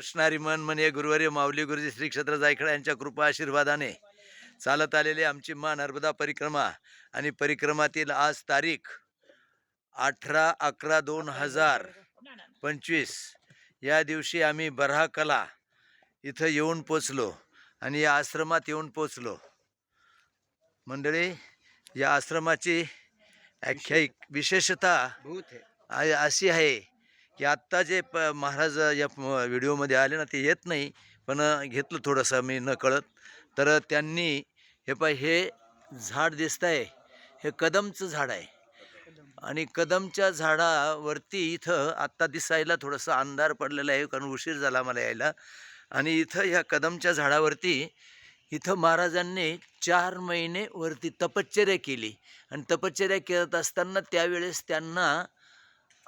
कृष्णारी मन म्हणे गुरुवर्य माऊली गुरुजी श्री क्षेत्र जायखडा यांच्या कृपा आशीर्वादाने चालत आलेली आमची मा नर्मदा परिक्रमा आणि परिक्रमातील आज तारीख अठरा अकरा दोन हजार पंचवीस. या दिवशी आम्ही बरहा कला इथं येऊन पोचलो आणि या आश्रमात येऊन पोचलो. मंडळी या आश्रमाची आख्यायिक विशेषता अशी आहे की आत्ता जे प महाराज या व्हिडिओमध्ये आले ना ते येत नाही. पण घेतलं थोडंसं मी न कळत. तर त्यांनी हे पाय हे झाड दिसत आहे हे कदमचं झाड आहे. आणि कदमच्या झाडावरती इथं आत्ता दिसायला थोडंसं अंधार पडलेला आहे कारण उशीर झाला मला यायला. आणि इथं ह्या कदमच्या झाडावरती इथं महाराजांनी चार महिने वरती तपश्चर्या केली. आणि तपश्चर्या करत असताना त्यावेळेस त्यांना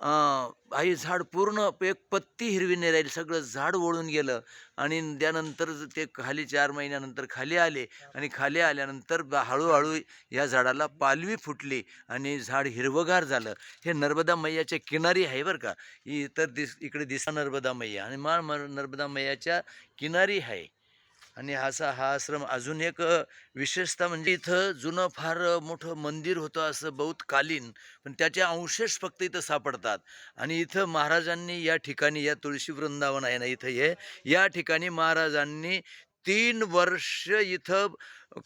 आई झाड पूर्ण एक पत्ती हिरवी नाही राहिली सगळं झाड ओळून गेलं. आणि त्यानंतर ते खाली चार महिन्यानंतर खाली आले आणि खाली आल्यानंतर हळूहळू या झाडाला पालवी फुटली आणि झाड हिरवगार झालं. हे नर्मदा मैयाच्या किनारी आहे बरं का. ही तर दिस इकडे दिसा नर्मदा मैया आणि मा नर्मदा मैयाच्या किनारी आहे. आणि असा हा आश्रम अजून एक विशेषता म्हणजे इथं जुनं फार मोठं मंदिर होतं असं बौद्धकालीन पण त्याचे अवशेष फक्त इथं सापडतात. आणि इथं महाराजांनी या ठिकाणी या तुळशी वृंदावन आहे ना इथं हे या ठिकाणी महाराजांनी तीन वर्ष इथं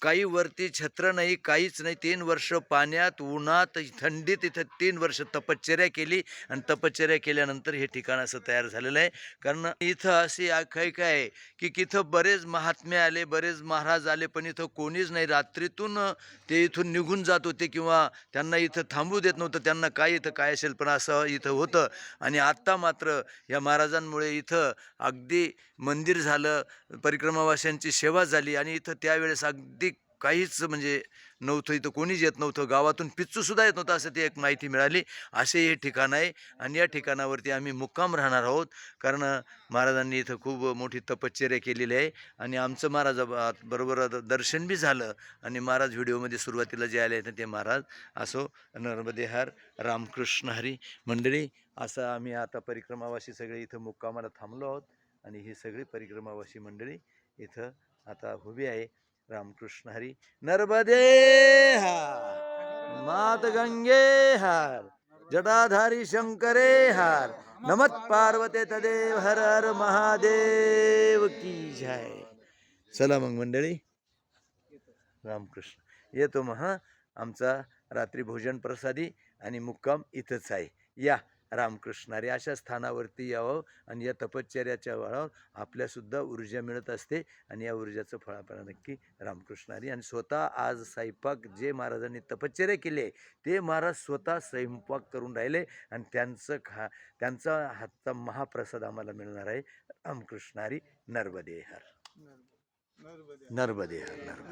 काही वरती छत्र नाही काहीच नाही. तीन वर्ष पाण्यात उन्हात थंडीत इथं तीन वर्ष तपश्चर्या केली आणि तपश्चर्या केल्यानंतर हे ठिकाण असं तयार झालेलं आहे. कारण इथं अशी आख्यायिका आहे की इथं बरेच महात्मे आले बरेच महाराज आले पण इथं कोणीच नाही. रात्रीतून ते इथून निघून जात होते किंवा त्यांना इथं थांबू देत नव्हतं त्यांना काय इथं काय असेल पण असं इथं होतं. आणि आत्ता मात्र या महाराजांमुळे इथं अगदी मंदिर झालं परिक्रमावासी परिक्रमावाशांची सेवा झाली आणि इथं त्यावेळेस अगदी काहीच म्हणजे नव्हतं इथं कोणीच येत नव्हतं गावातून पिच्चूसुद्धा येत नव्हतं असं ती एक माहिती मिळाली. असे हे ठिकाण आहे आणि या ठिकाणावरती आम्ही मुक्काम राहणार आहोत. कारण महाराजांनी इथं खूप मोठी तपश्चर्या केलेली आहे आणि आमचं महाराज बरोबर दर्शन बी झालं आणि महाराज व्हिडिओमध्ये सुरुवातीला जे आले ते महाराज असो नर्मदेहार रामकृष्ण हरी मंडळी असं आम्ही आता परिक्रमावासी सगळे इथं मुक्कामाला थांबलो आहोत आणि ही सगळी परिक्रमावासी मंडळी इथं आता उभी आहे रामकृष्ण हरी. नर्मदे हार मात गंगे हार जटाधारी शंकरे हार नमत पार्वते तदेव हर हर महादेव की जय. चला मग मंडळी रामकृष्ण. येतो मग आमचा रात्री भोजन प्रसादी आणि मुक्काम इथंच आहे. या. रामकृष्णारी. अशा स्थानावरती यावं आणि या तपश्चर्याच्या वळावर आपल्यासुद्धा ऊर्जा मिळत असते आणि या ऊर्जाचं फळ आपल्याला नक्की रामकृष्णारी. आणि स्वतः आज स्वयंपाक जे महाराजांनी तपश्चर्या केली आहे ते महाराज स्वतः स्वयंपाक करून राहिले आणि त्यांचं खा त्यांचा हातचा महाप्रसाद आम्हाला मिळणार आहे. रामकृष्णारी नर्मदे हर. नर्मदे हर.